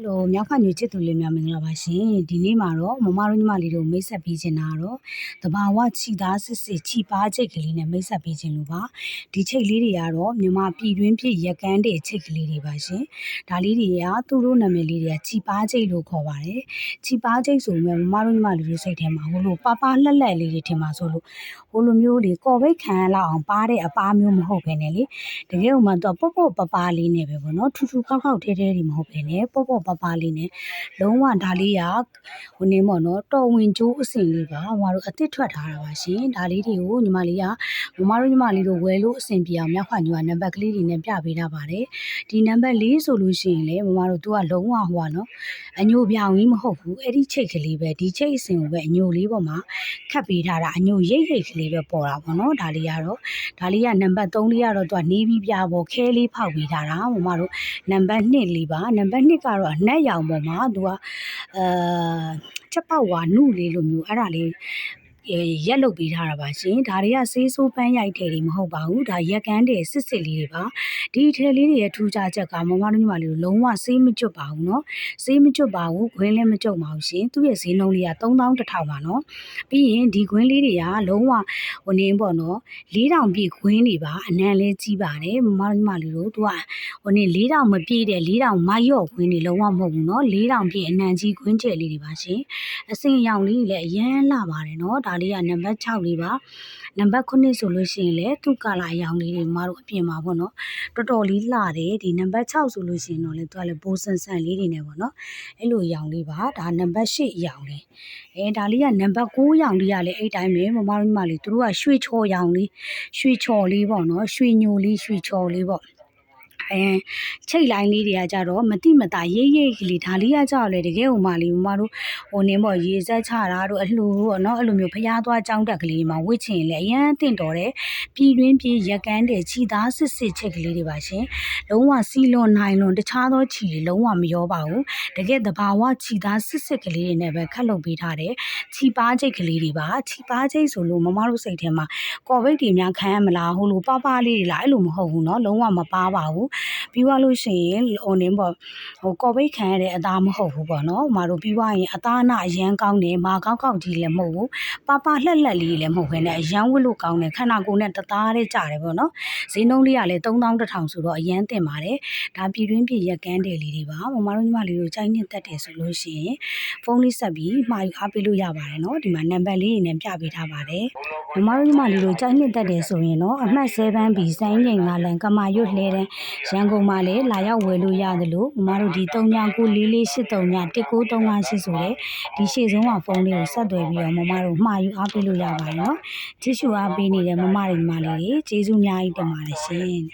ဟယ်လိုမြောက်ဖာညူချစ်သူလေးများမင်္ဂလာပါရှင်ဒီနေ့မှာတော့မမတို့ညီမလေးတို့မိတ်ဆက်ပေးခြင်းတာကတော့တဘာဝချီသားစစ်စစ်ချီပါချိတ်ကလေးနဲ့မိတ်ဆက်ပေးခြင်းလို့ပါဒီချိတ်လေးတွေကတော့မြန်မာပြည်တွင်းပြည်ရက်ကန်းတဲ့ချိတ်ကလေးတွေပါရှင်ဒါလေးတွေကသူတို့နာမည်လေးတွေကချီပါချိတ်လို့ခေါ်ပါတယ်ချီပါချိတ်ဆိုရင်မမတို့ညီမလေးတို့စိတ်ထဲမှာဟိုလိုပါပါလှက်လက်လေးတွေထင်ပါဆိုလို့ဟိုလိုမျိုးလေကော်ဘိတ်ခံလောက်အောင်ပါတဲ့အပားမျိုးမဟုတ်ဘဲနဲ့လေတကယ်ဥမှတော့ပေါ့ပေါ့ပပလေးနဲ့ပဲပေါ့နော်ထူထူခောက်ခောက်ထဲထဲတွေမဟုတ်ဘဲနဲ့ပေါ့ပေါ့ပပလေးနဲ့လုံးဝဒါလေးကဟိုနေပေါ့နော်တော်ဝင်ကျိုးအစင်လေးပါဟိုတို့အစ်စ်ထွက်ထားတာပါရှင်ဒါလေးတွေကိုညီမလေးကမမတို့ညီမလေးတို့ဝယ်လို့အဆင်ပြေအောင်မြောက်ခွညူကနံပါတ်ကလေးတွေနဲ့ပြပေးထားပါတယ်ဒီနံပါတ်၄ဆိုလို့ရှိရင်လေမမတို့သူကလုံးဝဟိုပါနော်အညိုပြောင်ကြီးမဟုတ်ဘူးအဲ့ဒီချိတ်ကလေးပဲဒီချိတ်အစင်ကိုပဲအညိုလေးပေါ်မှာခတ်ပေးထားတာအညိုရိတ်ရိတ်ကလေးပဲပေါ်တာပေါ့နော်ဒါလေးကတော့ဒါလေးကနံပါတ်3လေးကတော့သူကနေပြီးပြပေါ်ခဲလေးဖောက်ပေးထားတာမမတို့နံပါတ်2လေးပါနံပါတ်2ကတော့အနက်ရောင်ပေါ်မှာ သူက အာ ချက်ပေါက်ဝါနုလေးလိုမျိုး အဲ့ဒါလေး ရက်လုတ်ပေးထားတာပါရှင်ဒါတွေကဆေးဆိုးပန်းရိုက်တယ်တွေမဟုတ်ပါဘူးဒါရက်ကန်းတဲ့စစ်စစ်လေးတွေပါဒီထဲလေးတွေရဲ့ထူးခြားချက်ကမမတို့ညီမလေးတို့လုံးဝဆေးမကျွတ်ပါဘူးเนาะဆေးမကျွတ်ပါဘူးခွင်းလည်းမကျွတ်ပါဘူးရှင်သူ့ရဲ့ဈေးနှုန်းလေးက3000ပါเนาะပြီးရင်ဒီခွင်းလေးတွေကလုံးဝဟိုနေပေါ့เนาะ4000ပြည့်ခွင်းတွေပါအနံလေးကြီးပါတယ်မမတို့ညီမလေးတို့သူကဟိုနေ4000မပြည့်တဲ့4000မိုက်ရော့ခွင်းတွေလုံးဝမဟုတ်ဘူးเนาะ4000ပြည့်အနံကြီးခွင်းကျဲလေးတွေပါရှင်အစင်ရောင်လေးလည်းအရန်လှပါတယ်เนาะ ဒါလေးကနံပါတ်6လေးပါနံပါတ်9ဆိုလို့ရှိရင်လည်းသူ့ကာလာအရောင်လေးတွေမတို့အပြင်မှာပေါ့နော်တော်တော်လေးလှတယ်ဒီနံပါတ်6ဆိုလို့ရှိရင်တော့လေသူကလည်းဘိုးဆန်ဆန်လေးတွေနဲ့ပေါ့နော်အဲ့လိုအရောင်လေးပါဒါနံပါတ်8အရောင်လေးအဲဒါလေးကနံပါတ်9ရောင်လေးကလည်းအဲ့တိုင်းပဲမမတို့ညီမလေးသူတို့ကရွှေချော်ရောင်လေးရွှေချော်လေးပေါ့နော်ရွှေညိုလေးရွှေချော်လေးပေါ့ အဲချိတ်လိုင်းလေးတွေကကြတော့မတိမတာရိပ်ရိပ်ကလေးဒါလေးကကြတော့လေတကယ်ဟိုမှလေးမမတို့ဟိုနင်းပေါ့ရေစက်ချတာတို့အလှူပေါ့နော်အဲ့လိုမျိုးဖျားသွားကြောင်းတက်ကလေးမှာဝစ်ချင်လေအရန်တင့်တော်တယ်ပြည်တွင်းပြည်ရက်ကန်းတဲ့ခြီသားစစ်စစ်ချက်ကလေးတွေပါရှင်လုံးဝစီလွန်နိုင်လွန်တခြားသောခြီတွေလုံးဝမရောပါဘူးတကယ်တဘာဝခြီသားစစ်စစ်ကလေးတွေနဲ့ပဲခက်လုပ်ပေးထားတယ်ခြီပါချိတ်ကလေးတွေပါခြီပါချိတ်ဆိုလို့မမတို့စိတ်ထဲမှာကော်ဗိတ်တွေများခံရမလားဟိုလိုပါပါလေးတွေလားအဲ့လိုမဟုတ်ဘူးเนาะလုံးဝမပါပါဘူး ပြီးသွားလို့ရှိရင်ဟိုနင်းပေါ့ဟိုကော်ပိတ်ခံရတဲ့အသားမဟုတ်ဘူးပေါ့နော်။မတို့ပြီးသွားရင်အသားနာအရန်ကောင်းတယ်မာကောက်ကောက်ကြီးလည်းမဟုတ်ဘူး။ပါပါလှက်လှက်လေးလည်းမဟုတ်ဘဲနဲ့အရန်ဝတ်လို့ကောင်းတယ်ခန္ဓာကိုယ်နဲ့တသားလေးကြတယ်ပေါ့နော်။ဈေးနှုန်းလေးကလည်း3000ဆိုတော့အရန်တင်ပါတယ်။ဒါပြည်တွင်းပြည်ရက်ကန်းတယ်လေးတွေပါ။မမတို့ညီမလေးတို့ကြိုက်နှစ်သက်တယ်ဆိုလို့ရှိရင်ဖုန်းလေးဆက်ပြီးမှာယူအားပေးလို့ရပါတယ်နော်။ဒီမှာနံပါတ်လေးတွေနဲ့ပြပေးထားပါတယ်။မမတို့ညီမလေးတို့ကြိုက်နှစ်သက်တယ်ဆိုရင်တော့အမှတ်7ဘီစိုင်းငိန်ကလန်ကမာရွတ်လှဲတဲ့ရန်ကုန်မှာလည်းလာရောက်ဝယ်လို့ရတယ်လို့မမတို့ဒီ3994431938ဆိုတဲ့ဒီရှေ့ဆုံးကဖုန်းလေးကိုဆက်သွယ်ပြီးတော့မမတို့မှာယူအားပေးလို့ရပါတယ်နော်။ကြည့်ရှုအားပေးနေတဲ့မမတွေညီမလေးတွေကျေးဇူးအများကြီးတင်ပါတယ်ရှင်။